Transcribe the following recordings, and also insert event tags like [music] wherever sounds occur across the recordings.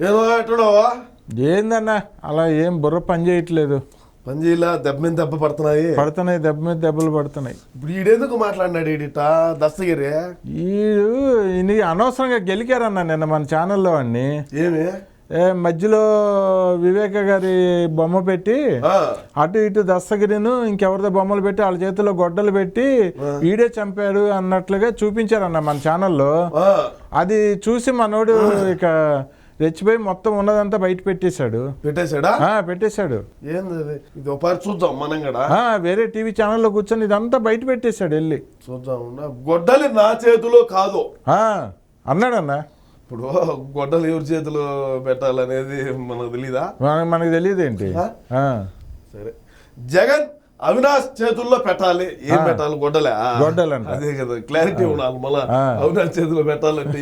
ఎట్టున్నావా ఏందన్నా? అలా ఏం బుర్ర పని చేయట్లేదు. పంజీలా దెబ్బ మీద దెబ్బ పడుతున్నాయి. పడుతున్నాయి దెబ్బ మీద దెబ్బలు పడుతున్నాయి. ఇప్పుడు ఈడెందుకు మాట్లాడినాడు ఈడిట దస్తగిరి? వీడు ఇన్ని అనవసరంగా గెలికారన్న నిన్న మన ఛానల్లో అన్ని. ఏమి? ఏ మధ్యలో వివేక గారి బొమ్మ పెట్టి అటు ఇటు దస్తగిరిను ఇంకెవరిదో బొమ్మలు పెట్టి వాళ్ళ చేతిలో గొడ్డలు పెట్టి వీడే చంపాడు అన్నట్లుగా చూపించారన్న మన ఛానల్లో. అది చూసి మనోడు ఇక రెచ్చిపోయి మొత్తం ఉన్నదంతా బయట పెట్టేశాడు. పెట్టేశాడా? పెట్టేశాడు. ఏంది? ఇది ఒకసారి చూద్దాం మనం కూడా. వేరే టీవీ ఛానల్లో కూర్చొని ఇదంతా బయట పెట్టేశాడు వెళ్ళి. చూద్దాం గొడ్డలి నా చేతిలో కాదు. అన్నాడన్న. ఇప్పుడు గొడ్డలు ఎవరి చేతిలో పెట్టాలనేది మనకు తెలీదా? మనకి తెలియదు ఏంటి? సరే. జగన్ అవినాష్ చేతుల్లో పెట్టాలి. ఏం పెట్టాలి? గొడ్డలే. ఆ, గొడ్డలంట. అదే కదా. క్లారిటీ ఉండాలి మళ్ళా. అవినాష్ చేతిలో పెట్టాలంటే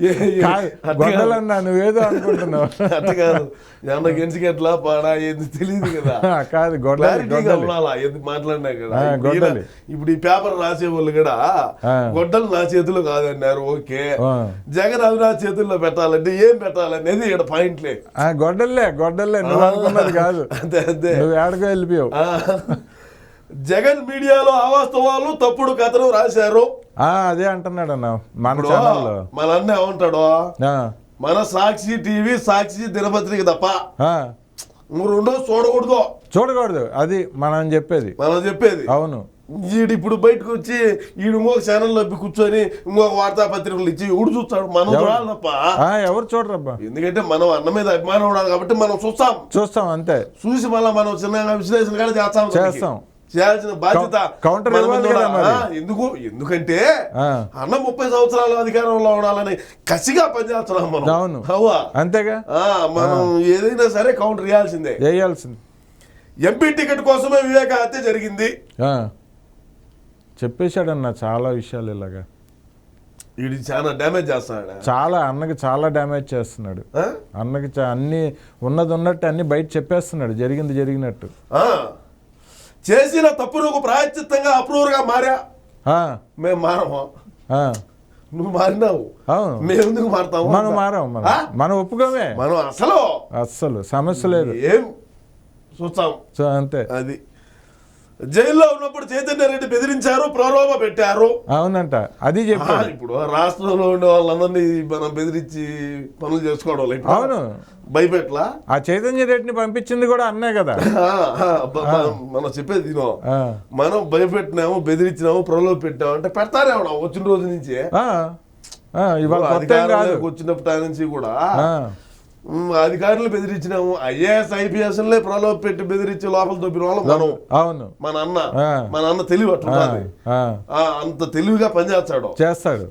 ఏ- కాదు, అట్ట కాదు. గొడ్డలన్నా నువ్వేదో అనుకుంటున్నావు. అట్ట కాదు. ఏమన్నా గెంచికెట్లా పాడా ఏంది తెలియదు కదా. కాదు గొడ్డలి క్లారిటీగా గొడ్డలి. ఉండాలా? ఎందుకు మాట్లాడినా కదా? ఇప్పుడు గొడ్డలి. ఈ పేపర్ రాసే వాళ్ళు కూడా. గొడ్డలు నా చేతిలో కాదన్నారు. ఓకే. జగన్ అవినాష్ చేతుల్లో పెట్టాలంటే ఏం పెట్టాలనేది ఇక్కడ పాయింట్లే గొడ్డల్లే గొడ్డల్లే నువ్వు అనుకున్నది కాదు. [laughs] అంతే అంతే. నువ్వు వెళ్ళిపోయావు. జగన్ మీడియాలో అవాస్తవాలు తప్పుడు కథలు రాశారు. ఆ, అదే అంటున్నాడు అన్న మన ఛానల్లో మన అన్న ఏమంటాడు? ఆ, మన సాక్షి టీవీ సాక్షి దినపత్రిక తప్ప రెండో చూడకూడదు. చూడకూడదు అది మనం చెప్పేది. మనం చెప్పేది. అవును. ఈడు ఇప్పుడు బయటకు వచ్చి ఈడు ఇంకొక ఛానల్లో కూర్చొని ఇంకొక వార్తాపత్రికలు ఇచ్చి ఊడు చూస్తాడు? మనం చూడాలి తప్ప. ఎవరు చూడరబ్బా? ఎందుకంటే మనం అన్న మీద అభిమానం ఉండాలి కాబట్టి మనం చూస్తాం. చూస్తాం అంతే. చూసి మళ్ళీ మనం చిన్నగా విశ్లేషణ కూడా చేస్తాం. చేస్తాం. చేయాల్సిన బాధ్యత కౌంటర్ ఎందుకు? ఎందుకంటే. అన్న ముప్పై సంవత్సరాలు అధికారంలో ఉండాలని కసిగా పనిచేస్తున్నాం మనం. అవును. అంతేగా? మనం ఏదైనా సరే కౌంటర్ ఇవ్వాల్సిందే వేయాల్సింది ఎంపీ టికెట్ కోసమే వివేక హత్య జరిగింది. చెప్పేశాడన్న చాలా విషయాలు ఇలాగా. వీడి చాలా డ్యామేజ్ చేస్తాడు చాలా అన్నకి చాలా డ్యామేజ్ చేస్తున్నాడు? అన్నకి అన్ని ఉన్నది ఉన్నట్టు అన్ని బయట చెప్పేస్తున్నాడు. జరిగింది జరిగినట్టు. చేసిన తప్పులకు ప్రాయశ్చిత్తంగా అప్రూవర్గా మారా. మేము మారము? నువ్వు మారినావు. మేము ఎందుకు మారుతాము మనం మారాం మనం. ఒప్పుకోమే. మనం అసలు అస్సలు సమస్య లేదు. ఏం చూస్తాం. అంతే. అది. జైల్లో ఉన్నప్పుడు చైతన్య రెడ్డి బెదిరించారు ప్రలోభ పెట్టారు. అవునంట. అది ఆ, చెప్పాడు. ఇప్పుడు రాష్ట్రంలో ఉండే వాళ్ళందరినీ మనం బెదిరించి పనులు చేసుకోవడం. అవును. భయపెట్లా? ఆ చైతన్య రెడ్డిని పంపించింది కూడా అన్నే కదా. [laughs] మనం- చెప్పేది తినో మనం భయపెట్టినాము బెదిరించినాము ప్రలోభ పెట్టాము అంటే పెడతారేమో వచ్చిన రోజు నుంచి. వచ్చినప్పటి నుంచి కూడా అధికారులు బెదిరించినాము. ఐఏఎస్ ఐపీఎస్ ప్రలోభ పెట్టి బెదిరించి లోపల దొబ్బిన వాళ్ళం మనం. అవును. మన అన్న. మన అన్న తెలివి ఆ, అంత తెలివిగా పనిచేస్తాడు. చేస్తాడు.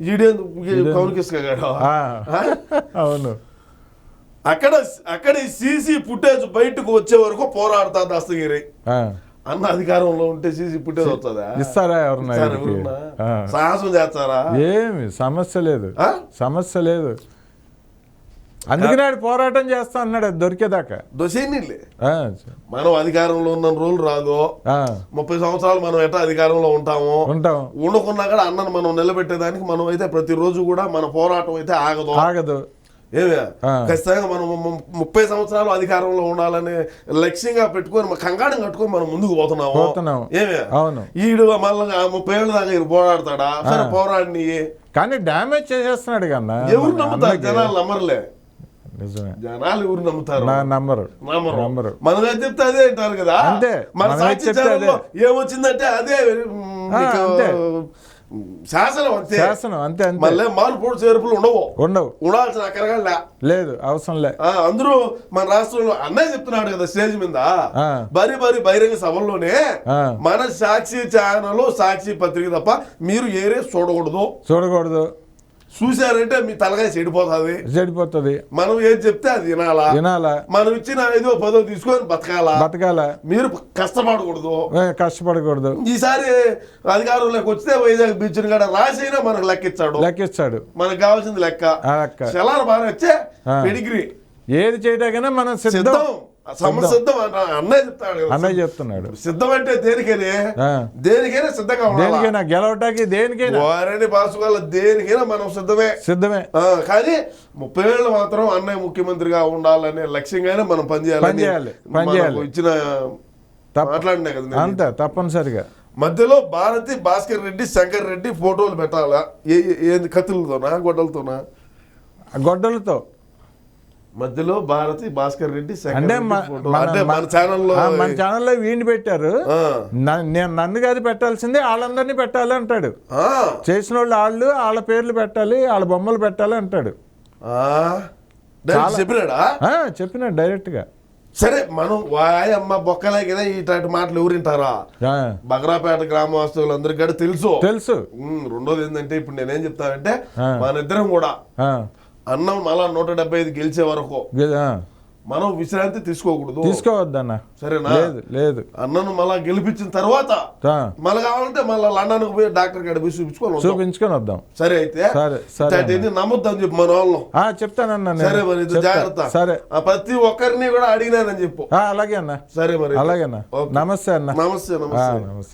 ఆ, అవును. అక్కడ అక్కడ ఈ సీసీ ఫుటేజ్ బయటకు వచ్చే వరకు పోరాడతా దస్తగిరి అన్న అధికారంలో ఉంటే సీసీ ఫుటేజ్ వస్తుందా? ఇస్తారా ఎవరన్నా. సాహసం చేస్తారా? ఏమి సమస్య లేదు? సమస్య లేదు. అందుకనే ఆడు పోరాటం చేస్తా అన్నాడు అది దొరికేదాకా. దొసేనిలే ఆ, మనం అధికారంలో ఉన్న రోజులు రాదు. ముప్పై సంవత్సరాలు మనం ఎట్లా అధికారంలో ఉంటాము ఉంటాం. ఉండకున్నా కూడా అన్నను మనం నిలబెట్టేదానికి మనం అయితే ప్రతిరోజు కూడా మన పోరాటం అయితే ఆగదు. ఆగదు. ఏమే. ఖచ్చితంగా మనం ముప్పై సంవత్సరాలు అధికారంలో ఉండాలని లక్ష్యంగా పెట్టుకొని కంగాడం కట్టుకొని మనం ముందుకు పోతున్నాము. పోతున్నాం. ఏమే? అవును. ఈడు మళ్ళీ ముప్పై ఏళ్ళ దాకా పోరాడతాడా? సరే పోరాడిని కానీ డ్యామేజ్ చేసేస్తున్నాడు కన్నా. ఎవరు నమ్ముతారు? జనాలు నమ్మరులే. నిజమే. జనాలు ఎవరు నమ్ముతారు? నమ్మరు. నమ్మరు. మనం ఏం చెప్తే అదే అంటారు కదా? అంతే. మన సాక్షి ఏమొచ్చిందంటే అదే శాసనం అంతే. శాసనం అంతే అంతే. మళ్ళీ మార్పులు చేర్పులు ఉండవు. ఉండవు. ఉండాల్సిన అక్కడగా లే లేదు అవసరం లే. ఆ, అందరూ మన రాష్ట్రంలో అన్నయ్య చెప్తున్నాడు కదా స్టేజ్ మీద. బరి బరి బహిరంగ సభల్లోనే. మన సాక్షి ఛానల్ సాక్షి పత్రిక తప్ప మీరు ఏరే చూడకూడదు. చూడకూడదు. చూశారంటే మీ తలకాయ చెడిపోతుంది. చెడిపోతుంది. మనం ఏం చెప్తే అది వినాలా వినాలా మనం ఇచ్చిన ఐదో పదో తీసుకొని బతకాలా? బతకాల. మీరు కష్టపడకూడదు. కష్టపడకూడదు. ఈసారి అధికారంలోకి వస్తే వైజాగ్ బీచ్ కూడా రాసైనా మనకు లెక్కిచ్చాడు లెక్కిస్తాడు. మనకు కావాల్సింది లెక్క. సెలార్ బాగా వచ్చే. పెడిగ్రీ. ఏది చేయడాకైనా మనం సిద్ధం. సిద్ధం సమ సిద్ధం. అన్న- అన్నయ్య చెప్తాడు. అన్నయ్య చెప్తున్నాడు. సిద్ధం అంటే దేనికైనా. దేనికైనా సిద్ధంగా దేనికైనా గెలవటానికి దేనికైనా. వారిని భాషల దేనికైనా మనం సిద్ధమే. సిద్ధమే. కానీ ముప్పై ఏళ్ళు మాత్రం అన్నయ్య ముఖ్యమంత్రిగా ఉండాలనే లక్ష్యంగానే మనం పనిచేయాలి. పనిచేయాలి, పనిచేయాలి. ఇచ్చిన మాట్లాడినా కదా. అంతే తప్పనిసరిగా. మధ్యలో భారతి భాస్కర్ రెడ్డి శంకర్ రెడ్డి ఫోటోలు పెట్టాలా? ఏ ఏంది కత్తులతోనా గొడ్డలతోనా? గొడ్డలతో. మధ్యలో భారతి భాస్కర్ రెడ్డి అంటే. మన- ఛానల్లో మన ఛానల్లో వీడిని పెట్టారు. నేను నన్ను కాదు పెట్టాల్సిందే వాళ్ళందరినీ పెట్టాలి అంటాడు. చేసిన వాళ్ళు వాళ్ళు వాళ్ళ పేర్లు పెట్టాలి వాళ్ళ బొమ్మలు పెట్టాలి అంటాడు. చెప్పినాడా? చెప్పినాడు డైరెక్ట్గా సరే మనం వాయమ్మ బొక్కలే కదా ఇట్లాంటి మాటలు ఎవరింటారా బగరాపేట గ్రామవాస్తువులందరికీ కూడా తెలుసు. తెలుసు. రెండోది ఏంటంటే ఇప్పుడు నేనేం చెప్తానంటే. మన ఇద్దరం కూడా అన్నం మళ్ళా నూట డెబ్బై ఐదు గెలిచే వరకు మనం విశ్రాంతి తీసుకోకూడదు. తీసుకోవద్దన్న. సరేనా? లేదు లేదు. అన్నను మళ్ళా గెలిపించిన తర్వాత మళ్ళీ కావాలంటే మళ్ళీ లండన్కి పోయి డాక్టర్ కాడ పోయి చూపించుకొని వద్దాం. చూపించుకొని వద్దాం. సరే అయితే సరే, సరే ఇట్లాంటివన్నీ నమ్మొద్దని చెప్పు మన వాళ్ళను. ఆ, చెప్తానన్నా నేను. సరే మరి. జాగ్రత్త. సరే. ప్రతి ఒక్కరిని కూడా అడిగినానని చెప్పు. అలాగే అన్న. సరే మరి అలాగే అన్న. నమస్తే అన్న. నమస్తే నమస్తే. నమస్తే.